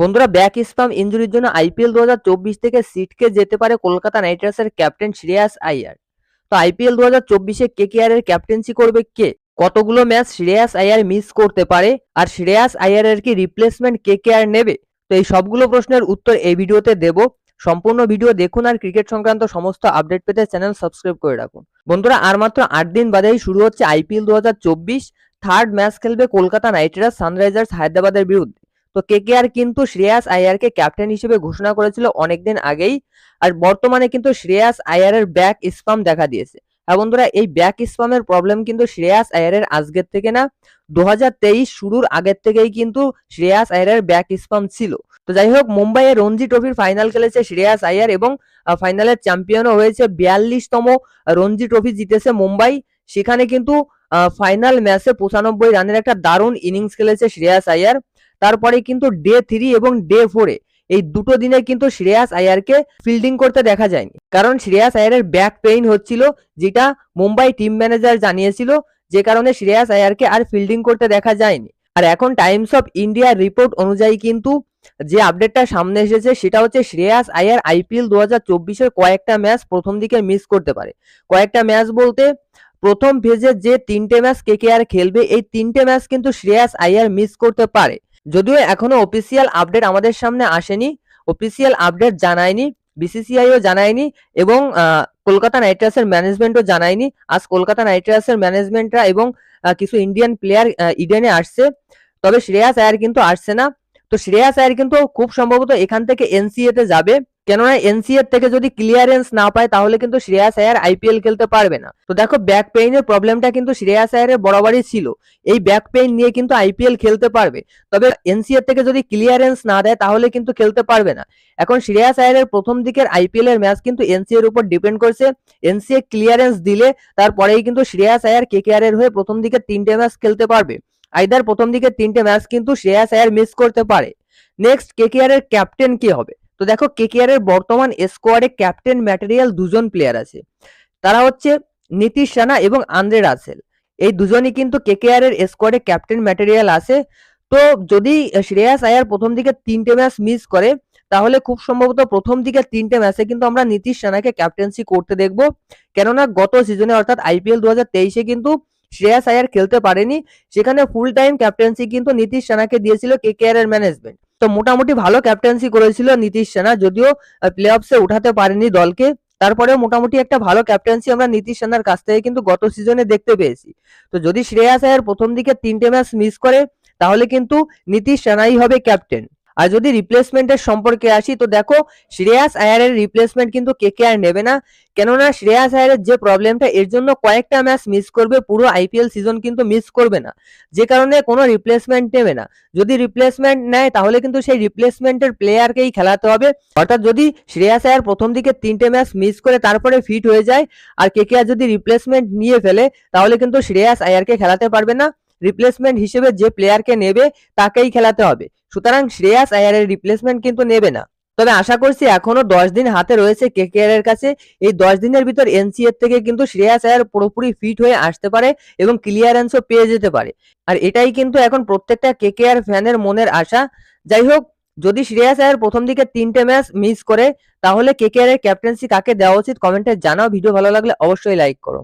বন্ধুরা back sperm ইঞ্জুরির জন্য IPL দু হাজার চব্বিশ থেকে সিটকে যেতে পারে কলকাতা নাইট রাইডার্সের ক্যাপ্টেন শ্রেয়াস আইয়ার তো আইপিএল দু হাজার চব্বিশে কে কে আর এর ক্যাপ্টেন্সি করবে কে? কতগুলো ম্যাচ শ্রেয়াস আইয়ার মিস করতে পারে? আর শ্রেয়াস আইয়ারের কি রিপ্লেসমেন্ট কে কে আর নেবে? তো এই সবগুলো প্রশ্নের উত্তর এই ভিডিওতে দেব। সম্পূর্ণ ভিডিও দেখুন আর ক্রিকেট সংক্রান্ত সমস্ত আপডেট পেতে চ্যানেল সাবস্ক্রাইব করে রাখুন। বন্ধুরা, আর মাত্র আট দিন বাদেই শুরু হচ্ছে আইপিএল দু হাজার চব্বিশ। থার্ড ম্যাচ খেলবে কলকাতা নাইট রাইডার্স সানরাইজার্স হায়দ্রাবাদের বিরুদ্ধে। তো কেকেআর কিন্তু শ্রেয়াস আয়ারকে ক্যাপ্টেন হিসেবে ঘোষণা করেছিল অনেকদিন আগেই। আর বর্তমানে কিন্তু শ্রেয়াস আয়ারের ব্যাক স্পাম দেখা দিয়েছে। হ্যাঁ বন্ধুরা, এই ব্যাক স্পামের প্রবলেম কিন্তু শ্রেয়াস আয়ারের আজকের থেকে না দু হাজার তেইশ শুরুর আগের থেকেই কিন্তু শ্রেয়াস আয়ারের ব্যাক স্পাম ছিল। তো যাই হোক, মুম্বাইয়ে রঞ্জি ট্রফির ফাইনাল খেলেছে শ্রেয়াস আয়ার এবং ফাইনালের চ্যাম্পিয়নও হয়েছে বিয়াল্লিশতম রঞ্জি ট্রফি জিতেছে মুম্বাই। সেখানে কিন্তু ফাইনাল ম্যাচে পঁচানব্বই রানের একটা দারুণ ইনিংস খেলেছে শ্রেয়াস আয়ার তারপরে কিন্তু ডে থ্রি এবং ডে ফোরে এই দুটো দিনে কিন্তু শ্রেয়াস আয়ারকে ফিল্ডিং করতে দেখা যায়নি। কারণ শ্রেয়াস আয়ারের ব্যাক পেইন হচ্ছিল, যেটা মুম্বাই টিম ম্যানেজার জানিয়েছিল, যে কারণে শ্রেয়াস আয়ারকে আর ফিল্ডিং করতে দেখা যায়নি। আর এখন টাইমস অফ ইন্ডিয়ার রিপোর্ট অনুযায়ী কিন্তু যে আপডেটটা সামনে এসেছে, সেটা হচ্ছে শ্রেয়াস আয়ার আইপিএল দু হাজার চব্বিশের কয়েকটা ম্যাচ প্রথম দিকে মিস করতে পারে। কয়েকটা ম্যাচ বলতে প্রথম ফেজে যে তিনটে ম্যাচ কে কে আর খেলবে, এই তিনটে ম্যাচ কিন্তু শ্রেয়াস আয়ার মিস করতে পারে। যদিও এখনও অফিসিয়াল আপডেট আমাদের সামনে আসেনি অফিসিয়াল আপডেট জানায়নি বিসিসিআইও জানায়নি এবং কলকাতা নাইট রাইডার্সের ম্যানেজমেন্টও জানায়নি। আজ কলকাতা নাইট রাইডার্সের ম্যানেজমেন্টরা এবং কিছু ইন্ডিয়ান প্লেয়ার ইডেনে আসছে। তবে শ্রেয়াস আয়ার কিন্তু আসছে না। তো শ্রেয়াস আয়ার কিন্তু খুব সম্ভবত এখান থেকে এনসিএ তে যাবে। কেননা এনসিএর থেকে যদি ক্লিয়ারেন্স না পায়, তাহলে কিন্তু শ্রেয়াস আয়ার আইপিএল খেলতে পারবে না। তো দেখো ব্যাক পেইনের প্রবলেমটা কিন্তু শ্রেয়াস আয়ারের বরাবরই ছিল। এই ব্যাক পেইন নিয়ে কিন্তু আইপিএল খেলতে পারবে। তবে এনসিএর থেকে যদি ক্লিয়ারেন্স না দেয়, তাহলে কিন্তু খেলতে পারবে না। এখন শ্রেয়াস আয়ারের প্রথম দিকের আইপিএল এর ম্যাচ কিন্তু এনসিএর উপর ডিপেন্ড করছে। এনসিএ ক্লিয়ারেন্স দিলে তারপরেই কিন্তু শ্রেয়াস আয়ার কেকেআর এর হয়ে প্রথম দিকে তিনটে ম্যাচ খেলতে পারবে। আইদার প্রথম দিকে তিনটে ম্যাচ কিন্তু শ্রেয়াস আয়ার মিস করতে পারে। নেক্সট কেকেআর এর ক্যাপ্টেন কি হবে? তো দেখো কেকেআর এর বর্তমান স্কোয়াডে ক্যাপ্টেন ম্যাটেরিয়াল দুজন প্লেয়ার আছে। তারা হচ্ছে নীতিশ রানা এবং আন্দ্রে রাসেল। এই দুজনই কিন্তু কেকেআর এর স্কোয়াডে ক্যাপ্টেন ম্যাটেরিয়াল আছে। তো যদি শ্রেয়াস আয়ার প্রথম দিকে তিনটে ম্যাচ মিস করে, তাহলে খুব সম্ভবত প্রথম দিকে তিনটে ম্যাচে কিন্তু আমরা নীতিশ রানাকে ক্যাপ্টেন্সি করতে দেখব। কেননা গত সিজনে অর্থাৎ আইপিএল দু হাজার তেইশে কিন্তু শ্রেয়াস আয়ার খেলতে পারেনি। সেখানে ফুল টাইম ক্যাপ্টেন্সি কিন্তু নীতিশ রানাকে দিয়েছিল কেকেআর এর ম্যানেজমেন্ট তো মোটামুটি ভালো ক্যাপ্টেন্সি করেছিল নীতিশ সেনা। যদিও প্লে অফসে উঠাতে পারেনি দলকে। তারপরে মোটামুটি একটা ভালো ক্যাপ্টেন্সি আমরা নীতিশ সেনার কাছ থেকে কিন্তু গত সিজনে দেখতে পেয়েছি। তো যদি শ্রেয়া আয়ার প্রথম দিকে তিনটে ম্যাচ মিস করে, তাহলে কিন্তু নীতিশ সেনাই হবে ক্যাপ্টেন আর যদি রিপ্লেসমেন্টের সম্পর্কে আসি, তো দেখো শ্রেয়াস আয়ারের রিপ্লেসমেন্ট কিন্তু কে কে আর নেবে না। কেননা শ্রেয়াস আয়ারের যে প্রবলেমটা এর জন্য কয়েকটা ম্যাচ মিস করবে, পুরো আইপিএল সিজন কিন্তু মিস করবে না। যে কারণে কোনো রিপ্লেসমেন্ট নেবে না। যদি রিপ্লেসমেন্ট নেয়, তাহলে কিন্তু সেই রিপ্লেসমেন্টের প্লেয়ারকেই খেলাতে হবে। অর্থাৎ যদি শ্রেয়াস আয়ার প্রথম দিকে তিনটে ম্যাচ মিস করে, তারপরে ফিট হয়ে যায়, আর কে কে আর যদি রিপ্লেসমেন্ট নিয়ে ফেলে, তাহলে কিন্তু শ্রেয়াস আয়ারকে খেলাতে পারবে না। রিপ্লেসমেন্ট হিসেবে যে প্লেয়ারকে নেবে, তাকেই খেলাতে হবে। সুতরাং শ্রেয়াস আয়ারের রিপ্লেসমেন্ট কিন্তু নেবে না। তবে আশা করছি এখনও দশ দিন হাতে রয়েছে কেকেআর এর কাছে। এই দশ দিনের ভিতর এনসিএর থেকে কিন্তু শ্রেয়াস আয়ার পুরোপুরি ফিট হয়ে আসতে পারে এবং ক্লিয়ারেন্সও পেয়ে যেতে পারে। আর এটাই কিন্তু এখন প্রত্যেকটা কেকেআর ফ্যানের মনের আশা। যাই হোক, যদি শ্রেয়াস আয়ার প্রথম দিকে তিনটে ম্যাচ মিস করে, তাহলে কেকেআর এর ক্যাপ্টেন্সি কাকে দেওয়া উচিত কমেন্টে জানাও। ভিডিও ভালো লাগলে অবশ্যই লাইক করো।